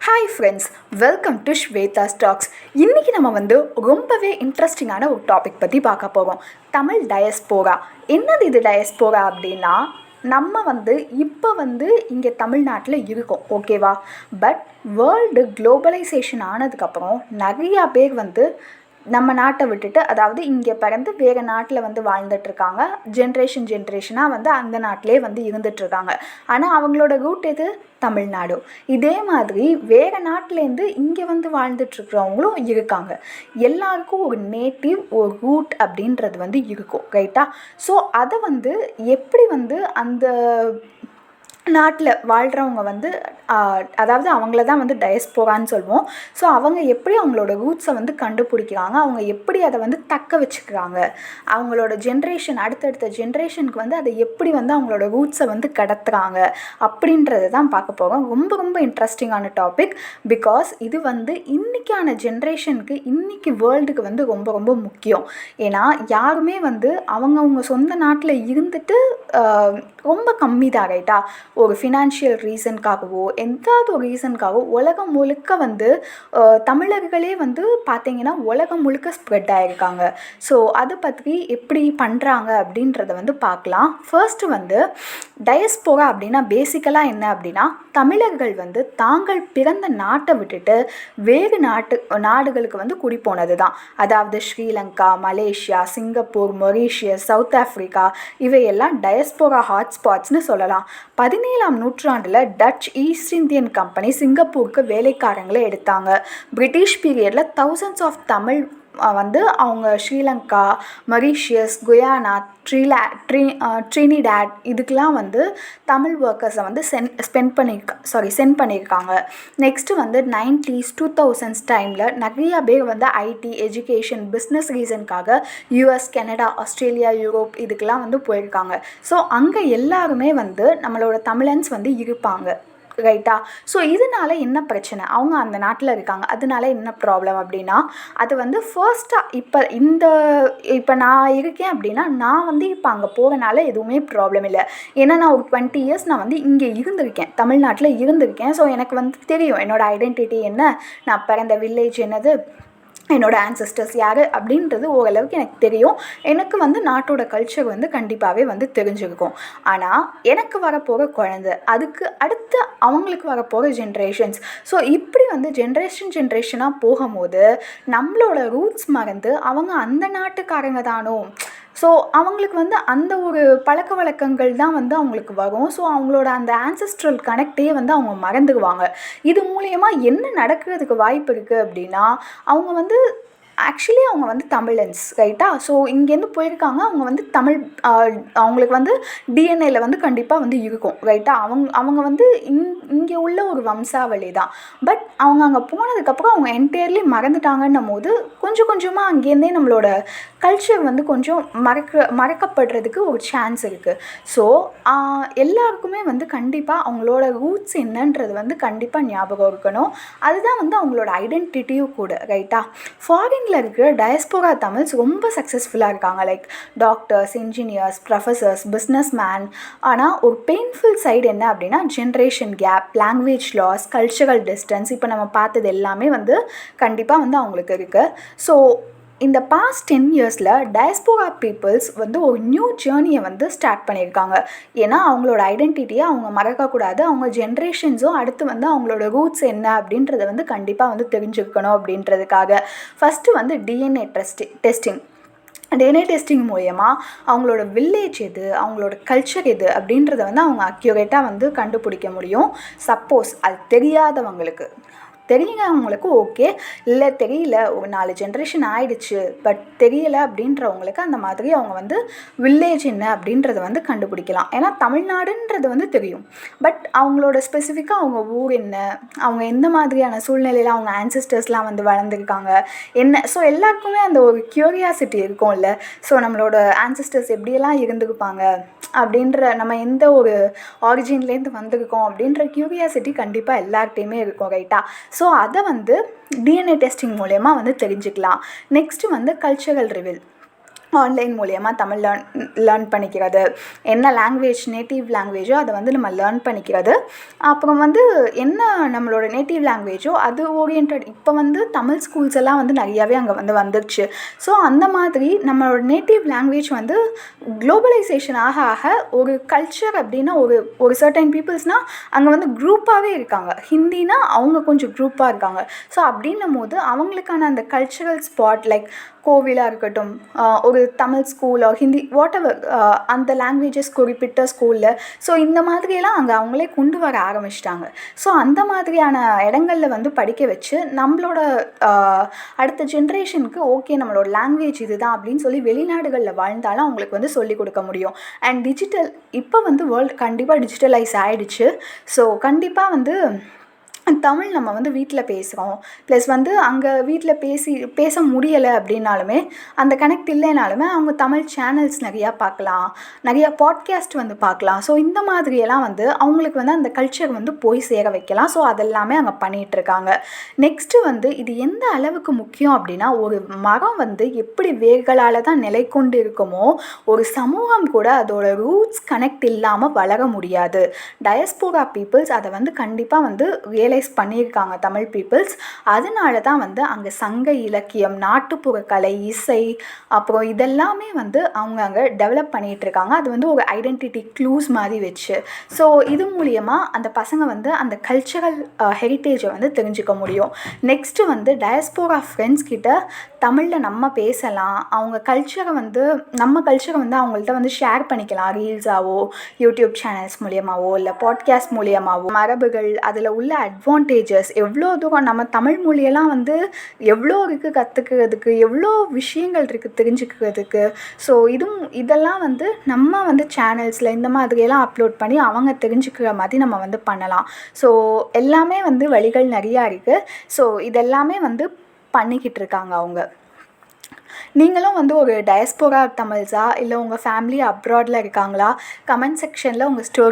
Hi friends welcome to Swetha stocks இன்றைக்கி நம்ம வந்து ரொம்பவே இன்ட்ரெஸ்டிங்கான ஒரு டாபிக் பற்றி பார்க்க போகிறோம் தமிழ் டயஸ்போரா என்னது இது டயஸ்போரா அப்படின்னா நம்ம வந்து இப்போ வந்து இங்கே தமிழ்நாட்டில் இருக்கோம் ஓகேவா பட் வேர்ல்டு குளோபலைசேஷன் ஆனதுக்கப்புறம் நிறையா பேர் வந்து நம்ம நாட்டை விட்டுட்டு அதாவது இங்கே பிறந்து வேறு நாட்டில் வந்து வாழ்ந்துட்டுருக்காங்க. ஜென்ரேஷன் ஜென்ரேஷனாக வந்து அந்த நாட்டிலே வந்து இருந்துகிட்ருக்காங்க ஆனால் அவங்களோட ரூட் எது? தமிழ்நாடு. இதே மாதிரி வேறு நாட்டிலேருந்து இங்கே வந்து வாழ்ந்துட்டுருக்கிறவங்களும் இருக்காங்க. எல்லாருக்கும் ஒரு நேட்டிவ் ஒரு ரூட் அப்படின்றது வந்து இருக்கும் ரைட்டா ஸோ அதை வந்து எப்படி வந்து அந்த நாட்டில் வாழ்கிறவங்க வந்து அதாவது அவங்கள தான் வந்து டயஸ்போரான்னு சொல்லுவோம் ஸோ அவங்க எப்படி அவங்களோட ரூட்ஸை வந்து கண்டுபிடிக்கிறாங்க? அவங்க எப்படி அதை வந்து தக்க வச்சுக்கிறாங்க? அவங்களோட ஜென்ரேஷன் அடுத்தடுத்த ஜென்ரேஷனுக்கு வந்து அதை எப்படி வந்து அவங்களோட ரூட்ஸை வந்து கடத்துகிறாங்க அப்படின்றத தான் பார்க்க போகிறோம் ரொம்ப ரொம்ப இன்ட்ரெஸ்டிங்கான டாபிக் பிகாஸ் இது வந்து இன்றைக்கான ஜென்ரேஷனுக்கு இன்றைக்கி வேர்ல்டுக்கு வந்து ரொம்ப ரொம்ப முக்கியம். ஏன்னா யாருமே வந்து அவங்கவுங்க சொந்த நாட்டில் இருந்துட்டு ரொம்ப கம்மி தான் ரைட்டா ஒரு ஃபினான்ஷியல் ரீசனுக்காகவோ எந்தாவது ஒரு ரீசனுக்காகவோ உலகம் முழுக்க வந்து தமிழர்களே வந்து பார்த்தீங்கன்னா உலகம் முழுக்க ஸ்ப்ரெட் ஆகிருக்காங்க ஸோ அதை பற்றி எப்படி பண்ணுறாங்க அப்படின்றத வந்து பார்க்கலாம் ஃபர்ஸ்ட்டு வந்து டயஸ்போரா அப்படின்னா பேசிக்கலாக என்ன அப்படின்னா தமிழர்கள் வந்து தாங்கள் பிறந்த நாட்டை விட்டுட்டு வேறு நாட்டு நாடுகளுக்கு வந்து குடி போனது தான் அதாவது Sri Lanka Malaysia Singapore Mauritius South Africa இவையெல்லாம் டயஸ்போரா ஹாட்ஸ்பாட்ஸ்னு சொல்லலாம். பதி பதினேழாம் நூற்றாண்டில் டச் ஈஸ்ட் இந்தியன் கம்பெனி சிங்கப்பூருக்கு வேலைக்காரங்களை எடுத்தாங்க. பிரிட்டிஷ் பீரியடில் தௌசண்ட்ஸ் ஆஃப் தமிழ் வந்து அவங்க ஸ்ரீலங்கா மொரீஷியஸ் குயானா ட்ரீலா ட்ரீ ட்ரினிடாட் இதுக்கெலாம் வந்து தமிழ் ஒர்க்கர்ஸை வந்து சென் ஸ்பெண்ட் பண்ணியிருக்கா சாரி சென்ட் பண்ணியிருக்காங்க நெக்ஸ்ட்டு வந்து நைன்டீஸ் டூ தௌசண்ட்ஸ் டைமில் நிறையா பேர் வந்து ஐடி எஜுகேஷன் பிஸ்னஸ் ரீசனுக்காக யூஎஸ் கெனடா ஆஸ்திரேலியா யூரோப் இதுக்கெலாம் வந்து போயிருக்காங்க. ஸோ அங்கே எல்லாருமே வந்து நம்மளோட தமிழன்ஸ் வந்து இருப்பாங்க. ரைட்டா? ஸோ இதனால என்ன பிரச்சனை? அவங்க அந்த நாட்டில் இருக்காங்க. அதனால என்ன ப்ராப்ளம் அப்படின்னா அது வந்து ஃபர்ஸ்ட்டாக இப்போ இந்த இப்போ நான் இருக்கேன் அப்படின்னா நான் வந்து இப்போ அங்கே போகிறனால எதுவுமே ப்ராப்ளம் இல்லை. ஏன்னா நான் ஒரு டுவெண்ட்டி இயர்ஸ் நான் வந்து இங்கே இருந்திருக்கேன். தமிழ்நாட்டில் இருந்திருக்கேன். ஸோ எனக்கு வந்து தெரியும் என்னோடய ஐடென்டிட்டி என்ன? நான் பிறந்த வில்லேஜ் என்னது? என்னோட ஆன்சஸ்டர்ஸ் யார் அப்படின்றது ஓரளவுக்கு எனக்கு தெரியும். எனக்கு வந்து நாட்டோட கல்ச்சர் வந்து கண்டிப்பாகவே வந்து தெரிஞ்சிருக்கும். ஆனால் எனக்கு வரப்போகிற குழந்தை அதுக்கு அடுத்து அவங்களுக்கு வரப்போகிற ஜென்ரேஷன்ஸ் ஸோ இப்படி வந்து ஜென்ரேஷன் ஜென்ரேஷனாக போகும்போது நம்மளோட ரூட்ஸ் மறந்து அவங்க அந்த நாட்டுக்காரங்க தானோ? ஸோ அவங்களுக்கு வந்து அந்த ஒரு பழக்க வழக்கங்கள் தான் வந்து அவங்களுக்கு வரும். ஸோ அவங்களோட அந்த ஆன்செஸ்ட்ரல் கனெக்டே வந்து அவங்க மறந்துடுவாங்க. இது மூலயமா என்ன நடக்கிறதுக்கு வாய்ப்பு இருக்குது அப்படின்னா அவங்க வந்து ஆக்சுவலி அவங்க வந்து தமிழன்ஸ் ரைட்டா ஸோ இங்கேருந்து போயிருக்காங்க. அவங்க வந்து தமிழ் அவங்களுக்கு வந்து டிஎன்ஏல வந்து கண்டிப்பாக வந்து இருக்கும் ரைட்டா அவங்க அவங்க வந்து இங் இங்கே உள்ள ஒரு வம்சாவளி தான் பட் அவங்க அங்கே போனதுக்கப்புறம் அவங்க என்டையர்லி மறந்துட்டாங்கன்னும் போது கொஞ்சம் கொஞ்சமாக அங்கேருந்தே நம்மளோட கல்ச்சர் வந்து கொஞ்சம் மறக்க மறக்கப்படுறதுக்கு ஒரு சான்ஸ் இருக்குது ஸோ எல்லாருக்குமே வந்து கண்டிப்பாக அவங்களோட ரூட்ஸ் என்னன்றது வந்து கண்டிப்பாக ஞாபகம் இருக்கணும். அதுதான் வந்து அவங்களோட ஐடென்டிட்டியும் கூட ரைட்டா ஃபாரினில் இருக்கிற டயஸ்போரா தமிழ்ஸ் ரொம்ப சக்ஸஸ்ஃபுல்லாக இருக்காங்க. Like doctors engineers professors business man ஆனால் ஒரு பெயின்ஃபுல் சைடு என்ன அப்படின்னா generation gap language loss cultural distance இப்போ நம்ம பார்த்தது எல்லாமே வந்து கண்டிப்பாக வந்து அவங்களுக்கு இருக்குது ஸோ இந்த பாஸ்ட் டென் இயர்ஸில் டயஸ்போரா பீப்புள்ஸ் வந்து ஒரு நியூ ஜேர்னியை வந்து ஸ்டார்ட் பண்ணியிருக்காங்க. ஏன்னா அவங்களோட ஐடென்டிட்டியை அவங்க மறக்கக்கூடாது. அவங்க ஜென்ரேஷன்ஸும் அடுத்து வந்து அவங்களோட ரூட்ஸ் என்ன அப்படின்றத வந்து கண்டிப்பாக வந்து தெரிஞ்சுக்கணும் அப்படின்றதுக்காக. ஃபஸ்ட்டு வந்து டிஎன்ஏ டெஸ்டி டெஸ்டிங் டிஎன்ஏ டெஸ்டிங் மூலயமா அவங்களோட வில்லேஜ் எது அவங்களோட கல்ச்சர் எது அப்படின்றத வந்து அவங்க அக்யூரேட்டாக வந்து கண்டுபிடிக்க முடியும். சப்போஸ் அது தெரியாதவங்களுக்கு. தெரியுறவங்களுக்கு ஓகே. இல்லை தெரியல. ஒரு நாலு ஜென்ரேஷன் ஆயிடுச்சு. பட் தெரியல அப்படின்றவங்களுக்கு அந்த மாதிரி அவங்க வந்து வில்லேஜ் என்ன அப்படின்றத வந்து கண்டுபிடிக்கலாம். ஏன்னா தமிழ்நாடுன்றது வந்து தெரியும். பட் அவங்களோட ஸ்பெசிஃபிக்காக அவங்க ஊர் என்ன? அவங்க எந்த மாதிரியான சூழ்நிலையில் அவங்க ஆன்சிஸ்டர்ஸ்லாம் வந்து வளர்ந்துருக்காங்க? என்ன? ஸோ எல்லாருக்குமே அந்த ஒரு க்யூரியாசிட்டி இருக்கும்ல. ஸோ நம்மளோட ஆன்சிஸ்டர்ஸ் எப்படியெல்லாம் இருந்துருப்பாங்க? அப்படின்ற நம்ம எந்த ஒரு ஆரிஜின்லேருந்து வந்திருக்கோம் அப்படின்ற க்யூரியாசிட்டி கண்டிப்பாக எல்லார்ட்டையுமே இருக்கும் ரைட்டாக ஸோ அதை வந்து டிஎன்ஏ டெஸ்டிங் மூலயமா வந்து தெரிஞ்சுக்கலாம். நெக்ஸ்ட்டு வந்து கல்ச்சரல் ரிவில் ஆன்லைன் மூலியமாக தமிழ் லேர்ன் லேர்ன் பண்ணிக்கிறது. என்ன லாங்குவேஜ் நேட்டிவ் லாங்குவேஜோ அதை வந்து நம்ம லேர்ன் பண்ணிக்கிறது. அப்புறம் வந்து என்ன நம்மளோட நேட்டிவ் லாங்குவேஜோ அது ஓரியன்ட் இப்போ வந்து தமிழ் ஸ்கூல்ஸ் எல்லாம் வந்து நிறையாவே அங்கே வந்து வந்துருச்சு. ஸோ அந்த மாதிரி நம்மளோட நேட்டிவ் லாங்குவேஜ் வந்து குளோபலைசேஷன் ஆக ஆக ஒரு கல்ச்சர் அப்படின்னா ஒரு ஒரு சர்டைன் பீப்புள்ஸ்னால் அங்கே வந்து குரூப்பாகவே இருக்காங்க. ஹிந்தினா அவங்க கொஞ்சம் குரூப்பாக இருக்காங்க. ஸோ அப்படின்னும் போது அவங்களுக்கான அந்த கல்ச்சுரல் ஸ்பாட் லைக் கோவிலாக இருக்கட்டும் ஒரு ஒரு தமிழ் ஸ்கூலோ ஹிந்தி வாட் எவர் அந்த லாங்குவேஜஸ் குறிப்பிட்ட ஸ்கூலில் ஸோ இந்த மாதிரியெல்லாம் அங்கே அவங்களே கொண்டு வர ஆரம்பிச்சிட்டாங்க. ஸோ அந்த மாதிரியான இடங்களில் வந்து படிக்க வச்சு நம்மளோட uh, அடுத்த ஜென்ரேஷனுக்கு ஓகே நம்மளோட லாங்குவேஜ் இதுதான் அப்படின்னு சொல்லி வெளிநாடுகளில் வாழ்ந்தாலும் அவங்களுக்கு வந்து சொல்லிக் கொடுக்க முடியும். அண்ட் டிஜிட்டல் இப்போ வந்து வேர்ல்டு கண்டிப்பாக டிஜிட்டலைஸ் ஆகிடுச்சு ஸோ கண்டிப்பாக வந்து தமிழ் நம்ம வந்து வீட்டில் பேசுகிறோம். ப்ளஸ் வந்து அங்கே வீட்டில் பேசி பேச முடியலை அப்படின்னாலுமே அந்த கனெக்ட் இல்லைனாலுமே அவங்க தமிழ் சேனல்ஸ் நிறையா பார்க்கலாம். நிறையா பாட்காஸ்ட் வந்து பார்க்கலாம். ஸோ இந்த மாதிரியெல்லாம் வந்து அவங்களுக்கு வந்து அந்த கல்ச்சர் வந்து போய் சேர வைக்கலாம். ஸோ அதெல்லாமே அங்கே பண்ணிகிட்ருக்காங்க நெக்ஸ்ட்டு வந்து இது எந்த அளவுக்கு முக்கியம் அப்படின்னா ஒரு மரம் வந்து எப்படி வேர்களால் தான் நிலை கொண்டு இருக்குமோ ஒரு சமூகம் கூட அதோட ரூட்ஸ் கனெக்ட் இல்லாமல் வளர முடியாது. டயஸ்போரா பீப்புள்ஸ் அதை வந்து கண்டிப்பாக வந்து ரியலைஸ் பண்ணியிருக்காங்க தமிழ் பீப்புள்ஸ் அதனால தான் வந்து அங்கே சங்க இலக்கியம் நாட்டுப்புற கலை இசை அப்புறம் இதெல்லாமே வந்து அவங்க அங்கே டெவலப் பண்ணிகிட்டு இருக்காங்க. அது வந்து ஒரு ஐடென்டிட்டி க்ளூஸ் மாதிரி வச்சு. ஸோ இது மூலியமாக அந்த பசங்க வந்து அந்த கல்ச்சரல் ஹெரிட்டேஜை வந்து தெரிஞ்சுக்க முடியும். நெக்ஸ்ட்டு வந்து டயஸ்போரா ஃப்ரெண்ட்ஸ் கிட்ட தமிழில் நம்ம பேசலாம். அவங்க கல்ச்சரை வந்து நம்ம கல்ச்சரை வந்து அவங்கள்ட்ட வந்து ஷேர் பண்ணிக்கலாம். ரீல்ஸாவோ யூடியூப் சேனல்ஸ் மூலியமாவோ இல்லை பாட்காஸ்ட் மூலியமாகவோ மரபுகள் அதில் உள்ள அட்வான்டேஜஸ் எவ்வளோ தூரம் நம்ம தமிழ் மொழியெல்லாம் வந்து எவ்வளோ இருக்குது கற்றுக்கிறதுக்கு எவ்வளோ விஷயங்கள் இருக்குது தெரிஞ்சுக்கிறதுக்கு. ஸோ இதுவும் இதெல்லாம் வந்து நம்ம வந்து சேனல்ஸில் இந்த மாதிரியெல்லாம் அப்லோட் பண்ணி அவங்க தெரிஞ்சுக்கிற மாதிரி நம்ம வந்து பண்ணலாம். ஸோ எல்லாமே வந்து வழிகள் நிறையா இருக்குது ஸோ இதெல்லாமே வந்து பண்ணிக்கிட்டு இருக்காங்க அவங்க. நீங்களும் வந்து ஒரு டயஸ்போரா தமிழ்ஸா? இல்லை உங்கள் ஃபேமிலி அப்ராடில் இருக்காங்களா? கமெண்ட் செக்ஷனில் உங்கள் ஸ்டோரி